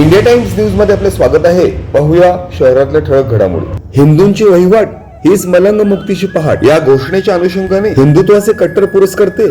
India times न्यूजमध्ये आपले स्वागत आहे. पाहूया शहरातल्या ठळक घडामोडी. हिंदूंची वहिवाट हीच मलंग मुक्तीची पहाट. या घोषणेच्या अनुषंगाने हिंदुत्वाचे कट्टर पुरस्कर्ते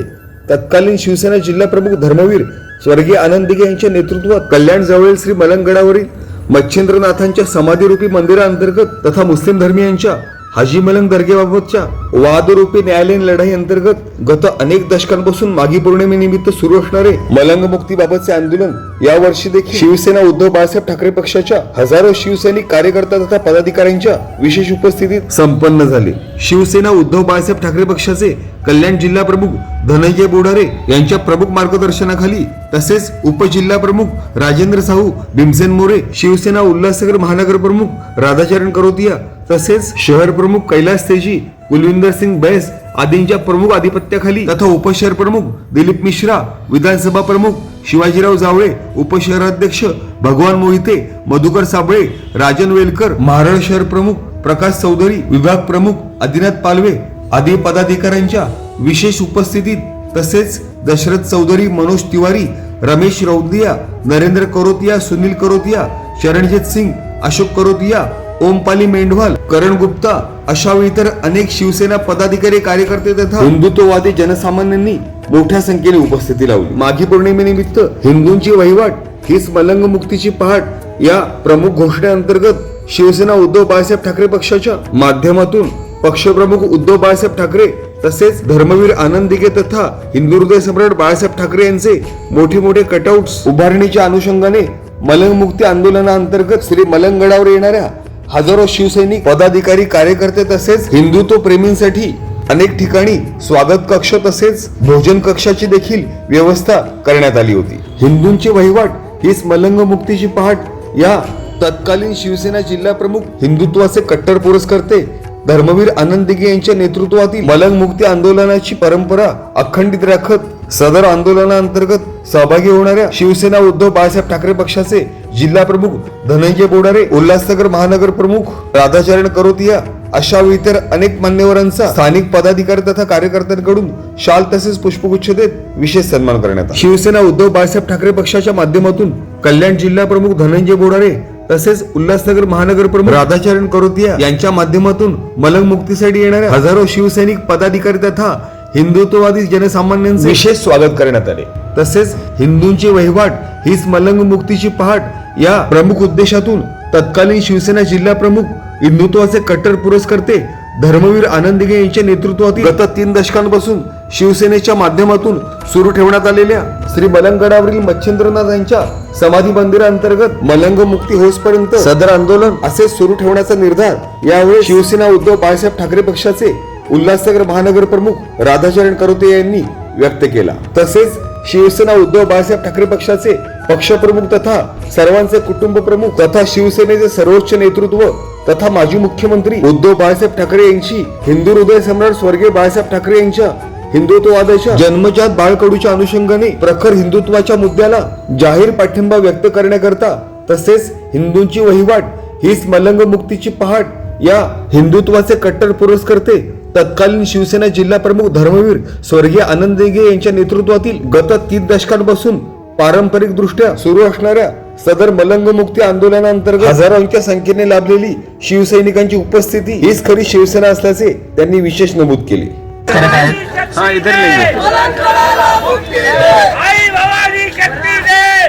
तत्कालीन शिवसेना जिल्हा प्रमुख धर्मवीर स्वर्गीय आनंद दिघे यांच्या नेतृत्वात कल्याण जवळील श्री मलंगगडावरील मच्छिंद्रनाथांच्या समाधीरूपी मंदिराअंतर्गत तथा मुस्लिम धर्मियांच्या हाजी मलंग दर्गेबाबतच्या वादरूपी न्यायालयीन लढाई अंतर्गत गत अनेक दशकांपासून मागी पौर्णिमेनिमित्त सुरू असणारे मलंग मुक्तीबाबतचे आंदोलन या वर्षी देखील शिवसेना उद्धव बाळासाहेब ठाकरे पक्षाच्या हजारो शिवसैनिक कार्यकर्ता तथा पदाधिकाऱ्यांच्या विशेष उपस्थितीत संपन्न झाले. शिवसेना उद्धव बाळासाहेब ठाकरे पक्षाचे कल्याण जिल्हा प्रमुख धनंजय बोडारे यांच्या प्रमुख मार्गदर्शनाखाली तसेच उपजिल्हा प्रमुख राजेंद्र साहू भीमसेन मोरे शिवसेना उल्हासनगर महानगर प्रमुख राधाचरण करोतिया तसेच शहर प्रमुख कैलास तेजी कुलविंदर सिंग बैस आदींच्या प्रमुख आधिपत्याखाली तथा उपशहर प्रमुख दिलीप मिश्रा विधानसभा प्रमुख शिवाजीराव जावळे उपशहराध्यक्ष भगवान मोहिते मधुकर साबळे राजन वेलकर महाराष्ट्र शहर प्रमुख प्रकाश चौधरी विभाग प्रमुख आदिनाथ पालवे आदी पदाधिकाऱ्यांच्या विशेष उपस्थितीत तसेच दशरथ चौधरी मनोज तिवारी रमेश रौदिया नरेंद्र करोतिया सुनील करोतिया शरणजीत सिंग अशोक करोतिया ओमपाली मेंढवाल करण गुप्ता अशा वेळी इतर अनेक शिवसेना पदाधिकारी कार्यकर्ते तथा हिंदुत्ववादी जनसामान्यांनी मोठ्या संख्येने उपस्थिती लावली. माघी पौर्णिमेनिमित्त हिंदूंची वहिवाट हीच मलंग मुक्तीची पहाट या प्रमुख घोषणेअंतर्गत शिवसेना उद्धव बाळासाहेब ठाकरे पक्षाच्या माध्यमातून पक्षप्रमुख उद्धव बाळासाहेब ठाकरे तसेच धर्मवीर आनंद दिघे तथा हिंदू हृदय सम्राट बाळासाहेब ठाकरे यांचे मोठे मोठे कटआउट्स उभारणीच्या अनुषंगाने मलंग मुक्ती आंदोलनाअंतर्गत श्री मलंगगडावर येणाऱ्या हजारो शिवसैनिक पदाधिकारी कार्यकर्ते तसेच हिंदुत्व प्रेमींसाठी अनेक ठिकाणी स्वागत कक्ष तसेच भोजन कक्षाची देखील व्यवस्था करण्यात आली होती. हिंदूंची वहिवाट हीच मलंग मुक्तीची पहाट या तत्कालीन शिवसेना जिल्हा प्रमुख हिंदुत्वाचे कट्टर पुरस्कर्ते धर्मवीर आनंद दिघे यांच्या नेतृत्वातील मलंग मुक्ती आंदोलनाची परंपरा अखंडित राखत सदर आंदोलनाअंतर्गत सहभागी होणाऱ्या शिवसेना उद्धव बाळासाहेब ठाकरे पक्षाचे जिल्हा प्रमुख धनंजय बोडारे उल्हासनगर महानगर प्रमुख राधाचरण करोतिया अशा व इतर अनेक मान्यवरांचा स्थानिक पदाधिकारी तथा कार्यकर्त्यांकडून शाल तसेच पुष्पगुच्छ देत विशेष सन्मान करण्यात आला. शिवसेना उद्धव बाळासाहेब ठाकरे पक्षाच्या माध्यमातून कल्याण जिल्हा प्रमुख धनंजय बोडारे तसेच उल्हासनगर महानगर प्रमुख राधाचरण करोतिया यांच्या माध्यमातून मलंग मुक्तीसाठी येणाऱ्या हजारो शिवसैनिक पदाधिकारी तथा हिंदुत्ववादी जनसामान्यांचे विशेष स्वागत करण्यात आले. तसेच हिंदूंची वहिवाट हीच मलंग मुक्तीची पहाट या प्रमुख उद्देशातून तत्कालीन शिवसेना जिल्हा प्रमुख हिंदुत्वाचे कट्टर पुरस्कर्ते धर्मवीर आनंदगे यांच्या नेतृत्वातील गत तीन दशकांपासून शिवसेनेच्या माध्यमातून सुरू ठेवण्यात आलेल्या श्री मलंगगडावरील मच्छिंद्रनाथ यांच्या समाधी मंदिरांतर्गत मलंग मुक्ती होसपर्यंत सदर आंदोलन असे सुरू ठेवण्याचा निर्धार यावेळी शिवसेना उद्धव बाळासाहेब ठाकरे पक्षाचे उल्हासनगर महानगर प्रमुख राधाचरण करोते यांनी व्यक्त केला. तसेच शिवसेना उद्धव बाळासाहेब ठाकरे पक्षाचे पक्षप्रमुख तथा सर्वांचे कुटुंब प्रमुख तथा शिवसेनेचे सर्वोच्च नेतृत्व तथा माजी मुख्यमंत्री उद्धव बाळासाहेब ठाकरे यांची हिंदू हृदय सम्राट स्वर्गीय बाळासाहेब ठाकरे यांच्या हिंदुत्ववादाच्या जन्मजात बाळकडूच्या अनुषंगाने प्रखर हिंदुत्वाच्या मुद्द्याला जाहीर पाठिंबा व्यक्त करण्याकरता तसेच हिंदूंची वहिवाट हीच मलंग मुक्तीची पहाट या हिंदुत्वाचे कट्टर पुरस्कर्ते तत्कालीन शिवसेना जिल्हा प्रमुख धर्मवीर स्वर्गीय आनंद दिघे यांच्या नेतृत्वातील गत तीन दशकांपासून पारंपरिक दृष्ट्या सुरू असणाऱ्या सदर मलंग मुक्ती आंदोलनाअंतर्गत हजारोंच्या संख्येने लाभलेली शिवसैनिकांची उपस्थिती हीच खरी शिवसेना असल्याचे त्यांनी विशेष नमूद केले करत आहेत हाँ इधर ले आई भवानी शक्ती दे शिवसेना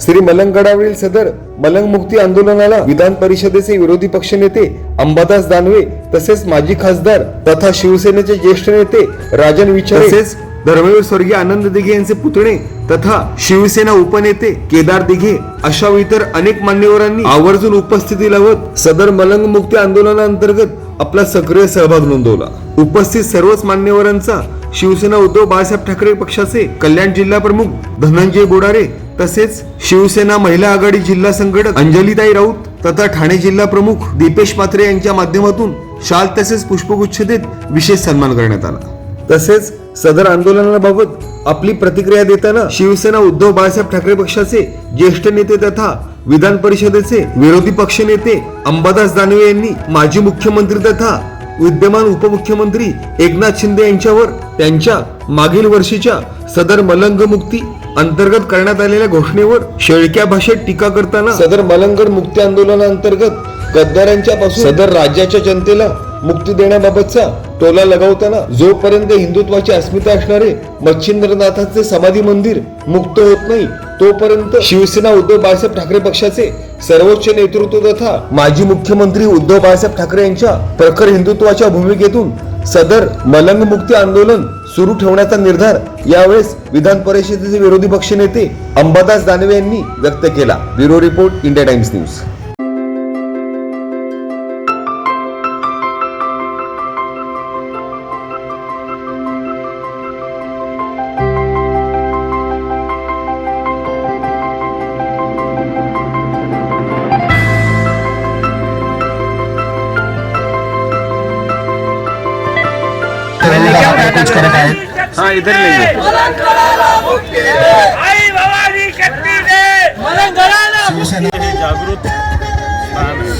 श्री मलंगगडावरील सदर मलंग मुक्ती आंदोलनाला विधान परिषदेचे विरोधी पक्षनेते अंबादास दानवे तसेच माजी खासदार तथा शिवसेनेचे ज्येष्ठ नेते राजन विचारे तसेच धर्मवीर स्वर्गीय आनंद दिघे यांचे पुतणे तथा शिवसेना उपनेते केदार दिघे अशा इतर अनेक मान्यवरांनी आवर्जून उपस्थिती लावत सदर मलंग मुक्ती आंदोलनाअंतर्गत आपला सक्रिय सहभाग नोंदवला. उपस्थित सर्वच मान्यवरांचा शिवसेना उद्धव बाळासाहेब ठाकरे पक्षाचे कल्याण जिल्हा प्रमुख धनंजय बोडारे तसेच शिवसेना महिला आघाडी जिल्हा संघटक अंजलीताई राऊत तथा ठाणे जिल्हा प्रमुख दीपेश पात्रे यांच्या माध्यमातून शाल तसेच पुष्पगुच्छ देत विशेष सन्मान करण्यात आला. तसेच सदर आंदोलनाबाबत आपली प्रतिक्रिया देताना शिवसेना उद्धव बाळासाहेब ठाकरे पक्षाचे ज्येष्ठ नेते तथा विधान परिषदेचे विरोधी पक्षनेते अंबादास दानवे यांनी माजी मुख्यमंत्री तथा विद्यमान उपमुख्यमंत्री एकनाथ शिंदे यांच्यावर त्यांच्या मागील वर्षीच्या सदर मलंग मुक्ती अंतर्गत करण्यात आलेल्या घोषणेवर शेळक्या भाषेत टीका करताना सदर मलंगड मुक्ती आंदोलनाअंतर्गत गद्दारांच्या पासून सदर राज्याच्या जनतेला मुक्ती देण्याबाबतचा टोला लगावताना जोपर्यंत हिंदुत्वाची अस्मिता असणारे मच्छिंद्रनाथाचे समाधी मंदिर मुक्त होत नाही तोपर्यंत शिवसेना उद्धव बाळासाहेब ठाकरे पक्षाचे सर्वोच्च नेतृत्व तथा माजी मुख्यमंत्री उद्धव बाळासाहेब ठाकरे यांच्या प्रखर हिंदुत्वाच्या भूमिकेतून सदर मलंग मुक्ती आंदोलन सुरू ठेवण्याचा निर्धार यावेळेस विधान परिषदेचे विरोधी पक्षनेते अंबादास दानवे यांनी व्यक्त केला. Bureau report India Times news. Malangad. अरे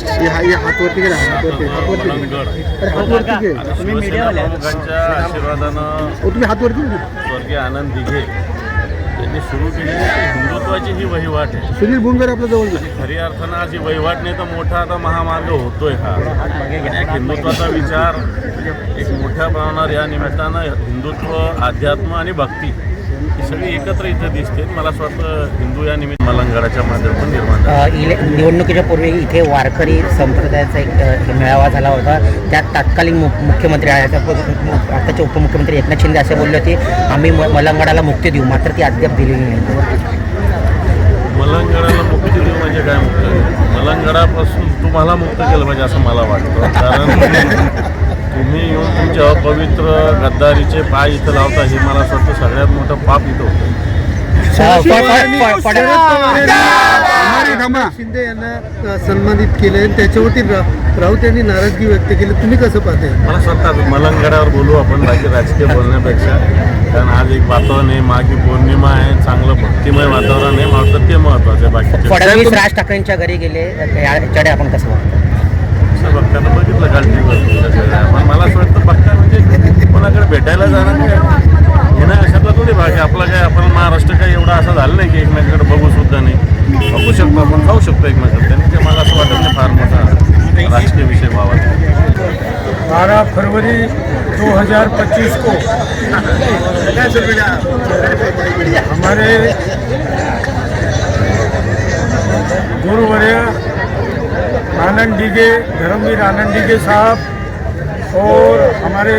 हातवरती घे. आता शिवसेना प्रमुखांच्या आशीर्वादानं. स्वर्गीय आनंद दिघे. यांनी सुरू केलेली हिंदुत्वाची ही वहिवाट आहे. सुनील भुंगर आपल्या जवळ. खरी अर्थानं आज ही वहिवाट नाही तर मोठा आता महामार्ग होतोय हा. एक हिंदुत्वाचा विचार एक मोठ्या प्रमाणावर या निमित्तानं हिंदुत्व अध्यात्म आणि भक्ती ही सगळी एकत्र इथं दिसते. मला असं वाटतं हिंदू या निमित्त मलंगडाच्या माध्यमातून निर्माण निवडणुकीच्या पूर्वी इथे वारकरी संप्रदायाचा एक मेळावा झाला होता. त्यात तत्कालीन मुख्यमंत्री आताचे उपमुख्यमंत्री एकनाथ शिंदे असे बोलले होते आम्ही मलंगडाला मुक्ती देऊ मात्र ती अद्याप दिलेली नाही. मलंगडाला मुक्त दिली म्हणजे काय मुक्त? मलंगडापासून तुम्हाला मुक्त केलं पाहिजे असं मला वाटतं. कारण तुम्ही येऊन तुमच्या अपवित्र गद्दारीचे पाय इथं लावता हे मला असं वाटतं सगळ्यात मोठं पाप इथं. होतं. शिंदे यांना सन्मानित केले आणि त्याच्यावरती राऊत यांनी नाराजगी व्यक्त केली. तुम्ही कसं पाहते मला आता मलंगडावर बोलू आपण बाकी राजकीय बोलण्यापेक्षा. कारण आज एक वातावरण आहे मागी पौर्णिमा आहे चांगलं भक्तिमय वातावरण आहे. मला ते महत्वाचं आहे बाकी. फडणवीस राज ठाकरेंच्या घरी गेले. आपण कसं असं बघताना बघितलं काल टी व्हीवर पण मला असं वाटतं बघता म्हणजे कोणाकडे भेटायला जाणार नाही हे नाही अशातला थोडी भाग आहे. आपला काय आपण महाराष्ट्र काय एवढा असं झालं नाही की एकमेकाकडे बघू सुद्धा नाही. बघू शकतो आपण खाऊ शकतो एकमेकाकडे. त्यांनी ते मला असं वाटत नाही फार मोठा राजकीय विषय व्हावा. बारह फरवरी 2025 को हमारे गुरुवर्य आनंद डीगे धर्मवीर आनंद डीगे साहब और हमारे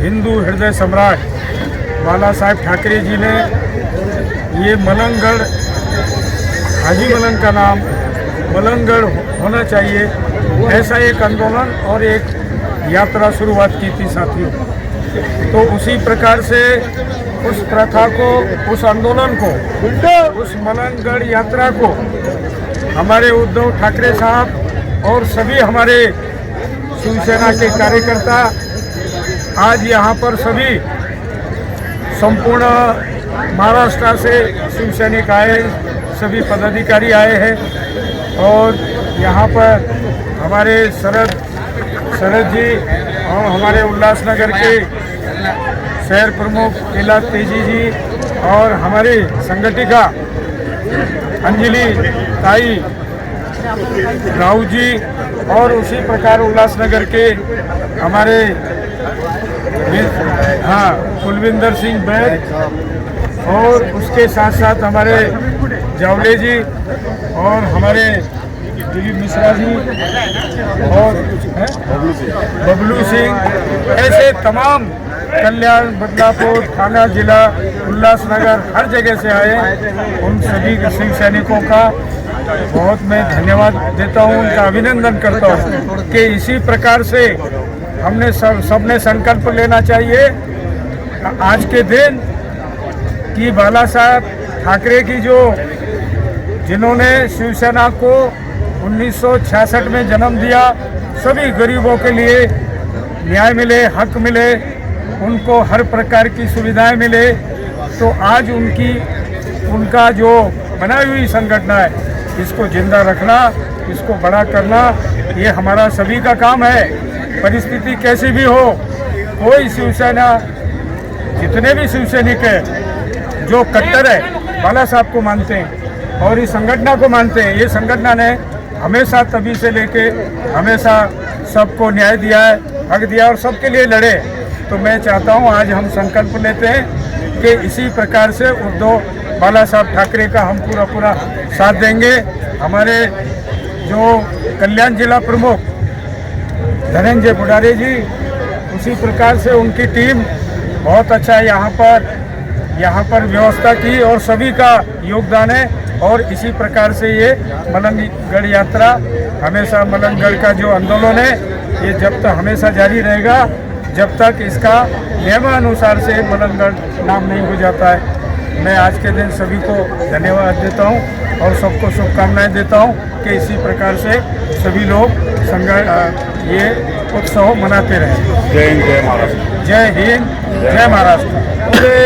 हिंदू हृदय सम्राट बाला साहेब ठाकरे जी ने ये मलंगढ़, हाजी मलंग का नाम मलंगढ़ होना चाहिए। ऐसा एक आंदोलन और एक यात्रा शुरुआत की थी साथियों। तो उसी प्रकार से उस प्रथा को, उस आंदोलन को, उस मलंगढ़ यात्रा को हमारे उद्धव ठाकरे साहब और सभी हमारे शिवसेना के कार्यकर्ता आज यहाँ पर सभी संपूर्ण महाराष्ट्र से शिवसैनिक आए सभी पदाधिकारी आए हैं और यहाँ पर हमारे शरद शरद जी और हमारे उल्लासनगर के शहर प्रमुख कैलाश तेज़ी जी और हमारे संगठिका अंजलि ताई राहुल जी और उसी प्रकार उल्लासनगर के हमारे हाँ कुलविंदर सिंह बैद और उसके साथ साथ हमारे जावले जी और हमारे दिलीप मिश्रा जी और बबलू सिंह, ऐसे तमाम कल्याण बदलापुर थाना जिला उल्लासनगर हर जगह से आए। उन सभी शिव सैनिकों का बहुत मैं धन्यवाद देता हूँ, उनका अभिनंदन करता हूँ कि इसी प्रकार से हमने सब, सबने संकल्प लेना चाहिए। आज के दिन कि बाला साहब ठाकरे की जो, जिन्होंने शिवसेना को 1966 में जन्म दिया, सभी गरीबों के लिए न्याय मिले, हक मिले, उनको हर प्रकार की सुविधाएँ मिले तो आज उनकी, उनका जो बनाई हुई संगठना है इसको ज़िंदा रखना, इसको बड़ा करना, ये हमारा सभी का काम है। परिस्थिति कैसी भी हो, कोई शिवसेना, जितने भी शिवसैनिक है, जो कट्टर है, बाला साहब को मानते हैं और इस संगठना को मानते हैं। ये संगठना ने हमेशा तभी से लेके हमेशा सबको न्याय दिया है, हक दिया और सबके लिए लड़े तो मैं चाहता हूँ, आज हम संकल्प लेते हैं कि इसी प्रकार से उद्धव बाला साहब ठाकरे का हम पूरा पूरा साथ देंगे। हमारे जो कल्याण जिला प्रमुख धनंजय भुडारे जी, उसी प्रकार से उनकी टीम बहुत अच्छा यहाँ पर। यहाँ पर व्यवस्था की और सभी का योगदान है और इसी प्रकार से ये मलंगगढ़ यात्रा, हमेशा मलंगगढ़ का जो आंदोलन है, ये जब तक हमेशा जारी रहेगा, जब तक इसका नियमानुसार से मलंगगढ़ नाम नहीं हो जाता है। मैं आज के दिन सभी को धन्यवाद देता हूँ और सबको शुभकामनाएँ देता हूँ कि इसी प्रकार से सभी लोग संगठ ये उत्सव मनाते रहें। जय हिंद जय महाराष्ट्र। जय हिंद जय महाराष्ट्र।